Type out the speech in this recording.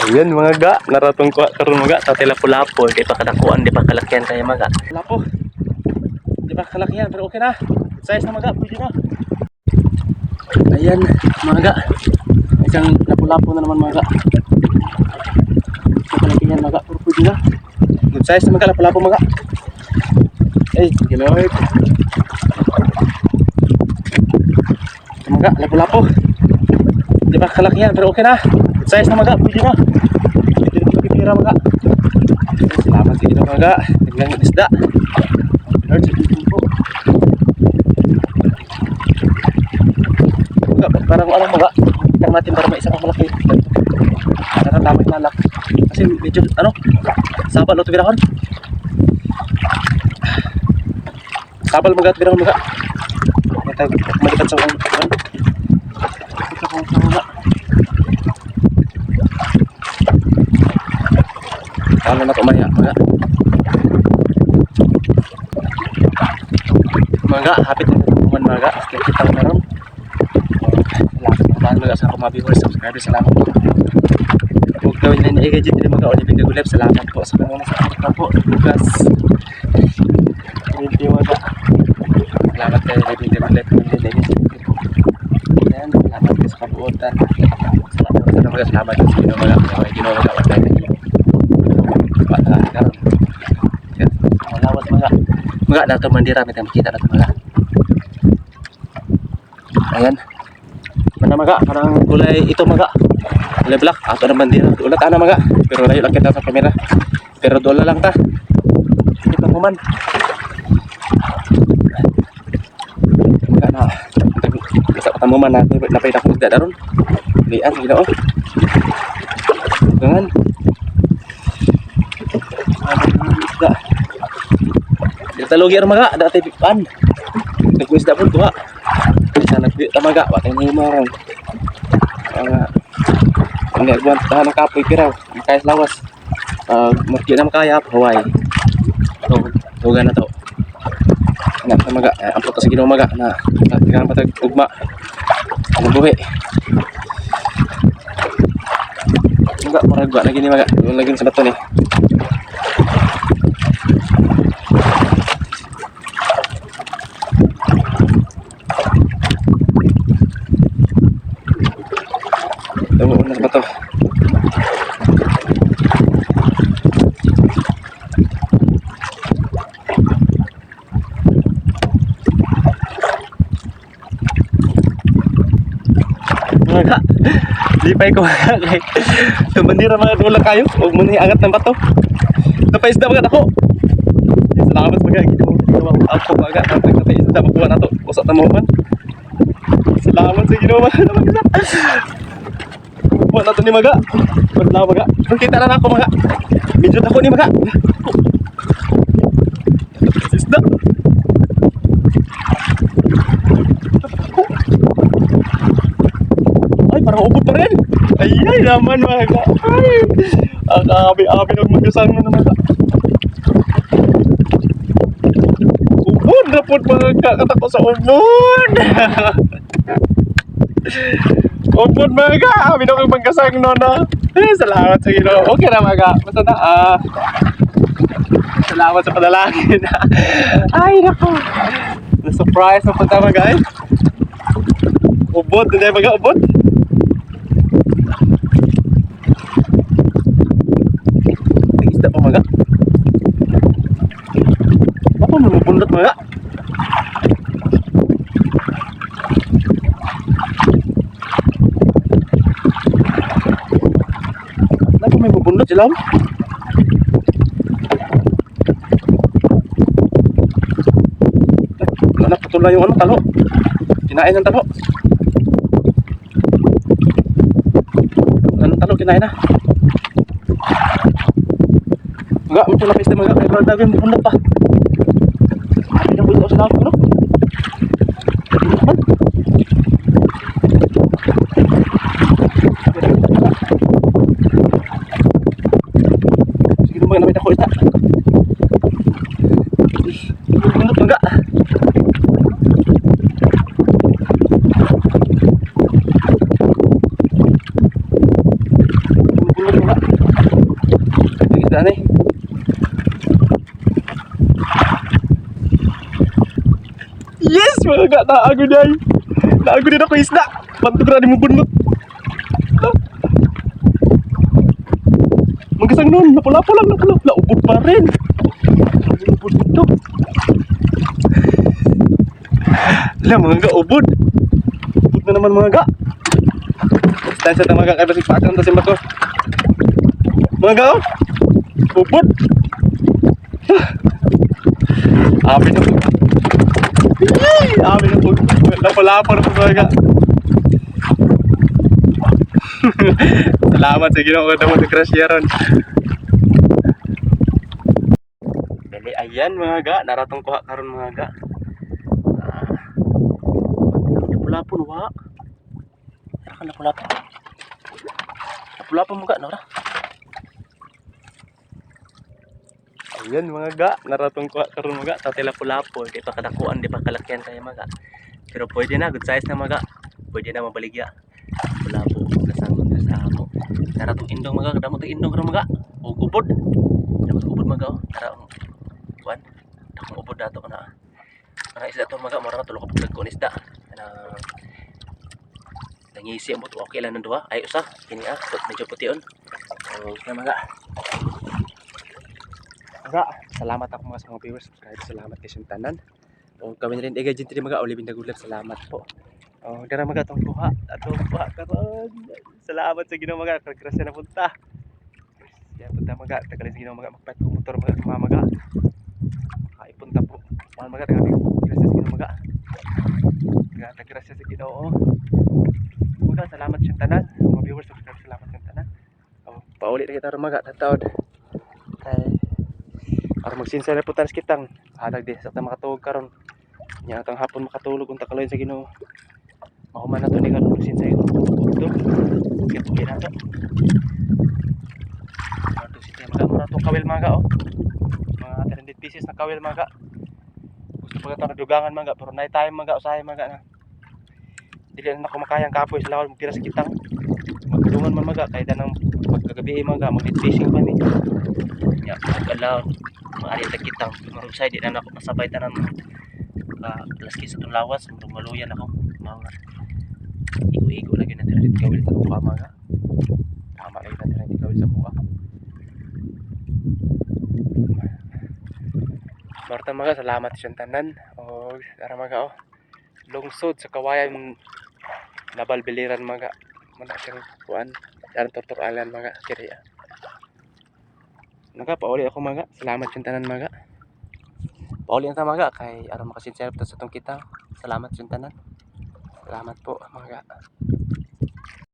Ayan mga ga, naratong ko karon mga ga sa telapo-lapo kay pa kadakuan di pa kalakyan kaya mga ga. Lapo. Di pa kalakyan pero okay na. Size na mga ga, pwede na. Ayan mga ga. Isang lapo-lapo na naman mga ga. Kalakyan mga ga, pero pwede na. Good size na mga ga, lapo-lapo mga ga. Ay, giloy. Mga ga, lapo-lapo. Di pa kalakyan pero okay na. Size na mga ga, pwede na. Pwede na pagpipira mga ga. Salamat sa inyo mga ga. Tingnan yung isda. Lord, sa dito po. Mga ga, parang ano mga ga. Tingnan natin para may isang malaki. Para tama yung lalak. Kasi medyo ano, sabal o tubirahon. Sabal mga tubirahon mga ga. Ito, malikat sa kong ano. Ito kong mga ga. Ano na ito maya, mga. Mga, hapit na ito mga mga. Sige, kita ko na rin. Salamat po mga mga sa akong mga viewers, subscribers. Salamat po. Huwag gawin na na-engage din mga Olivia Gagulep. Salamat po sa mga sa akin po. Bukas. Thank you mga. Salamat kay Olivia Gagulep. Yan, salamat kayo sa kabuotan. Salamat sa mga salamat sa inyo mga mga ginawa na ako dahil bata karon. Yan, Malawas mga. Mga na ito mandira may makita na ito mga. Ayan. Mana mga, parang kulay ito mga. Kulay black. Ato na bandira. Ulat ana mga. Pero layo lang kita sa kamera. Pero dola lang ta. Kita mo man. Mga na. Sa katamu man na. Napay na kong daron. Lian, ginoo. Gangan. Isda. Dito lugi ang mga dati pan. Nagwisda po tuwa. Sa nagwi tamaga wa tay ni marang. Nga Hindi agwan tahan ng kapoy piraw. Makayas lawas. Uh, Marki na makaya Hawaii. So, tuga na to. Na tamaga, eh, ang puto sa ginoo maga na tingnan patag ugma. Ang buhi. Maga, maragwa na gini maga. Yung laging sa ni na sa bato. Mga lipay ko kay Tumandira mga dula kayo. Huwag mo na angat ng bato. Napaisda mga ako Salamat mga ginawa Ako mga Napaisda makuha na to. Usap na mo man. Salamat sa ginawa mga Kuha na to ni maga. Paglaw maga. Kita na na ako maga. Medyo ako ni maga Isda Ay, parang ubod pa rin. Ay, ay naman mga. Ay, ang abi-abi ng magasang na naman. Ubod na po mga ka. Katako sa ubod. ubod mga ka. Abi ng magasang no na. Eh, salamat sa Ginoo. Okay na mga. Basta na ah. Salamat sa panalangin. ay, nako. Na-surprise na punta mga guys. Ubod, hindi mga ubod. May isda pa maga. Mabundot maga. Ako may mabundot sila. oh. Anak, patuloy yung ano, talo. Kinain ng talo. Anong talo, kinain na. Enggak, muncul lapis di mga kayak berada yang bunda pa. enough, you know. Yes, mga ga, naago na ay. Naago din ako isda. Bantog na di mo bunot. Magasang nun, napula-pula lang, napula-pula. Ubod pa rin. Ubod dito. Wala, mga ga, ubod. Ubod na naman mga ga. Distansya ng mga ga, kaya basig pakang tasim ba ko. Mga ga, oh. Ubod. Abi na po. Na po. Lapalapan po mga ga. Salamat sa ginoo ko mo crush yaron. Dali ayan mga ga, naratong kuha karon mga ga. Ah. Napulapon wa. Tara ka napulapon. Napulapon mo ga, Nora. Ayan mga ga, naratong kuha karon mga ga, tatila pulapon, di pa kadakuan, di pa kalakihan kaya mga ga. Pero pwede na, good size na mga ga. Pwede na mabaligya. Pulapo, kasangon na sa amo. Tara tong indong mga, kadamo tong indong karon mga. O ubod. Kadamo tong ubod mga. oh. Tara ang kuan. Dakong ubod dato na. Para isda to mga, mura na tulog ka pagkon isda. Na nangisi mo to okay lang nang duha. Ay usa, kini ah, medyo pution. So, mga. Mga, salamat ako mga sa mga viewers, subscribe, salamat kay siyang tanan. O kami rin igay dito mga ulibin na salamat po. Oh, dara mga tong tuha, atong tuha karon. Salamat sa Ginoo mga kaggrasya na punta. Ya punta mga tagalin sa Ginoo mga magpait ko motor mga mga mga. Ay punta po. Mga mga tagalin grasya sa Ginoo mga. Taga tagrasya sa Ginoo. Mga salamat sa tanan. Mga viewers subscribe salamat sa tanan. Oh, pauli na kita mga tatawad. Kay Aron magsinsay na putan kitang hanag di sa makatuog karon. Nya kang hapon makatulog unta kaloy sa Ginoo. Mahuman na to ni karon magsinsay ko. Ito. Kaya na to. Ito si Tia mga mura kawil mga oh. Mga 300 pieces na kawil mga. Gusto pa ka dugangan mga pero nay time mga usahay mga na. Dili na ako makayang kapoy sa lawal magtira sa kitang. Magdungan man mga kay danang pagkagabi mga mag fishing pa ni. Ya, pagkalaw maari ta kitang marug side na ako masabay tanan ka alas kisa tong lawas murag maluyan ako. Mga igo-igo lagi na tira dito kawil sa kuha mga. Tama lagi na tira dito sa kuha. Marta mga salamat siyang tanan. O tara mga oh. Lungsod sa kawayan nabalbiliran mga. Mana siyang kuan. Dan torturalan mga kiri Naga, pauli ako mga. Salamat yung tanan mga. Pauli ang mga kay aron makasinserve ta sa tong kita. Salamat yung tanan. Salamat po mga.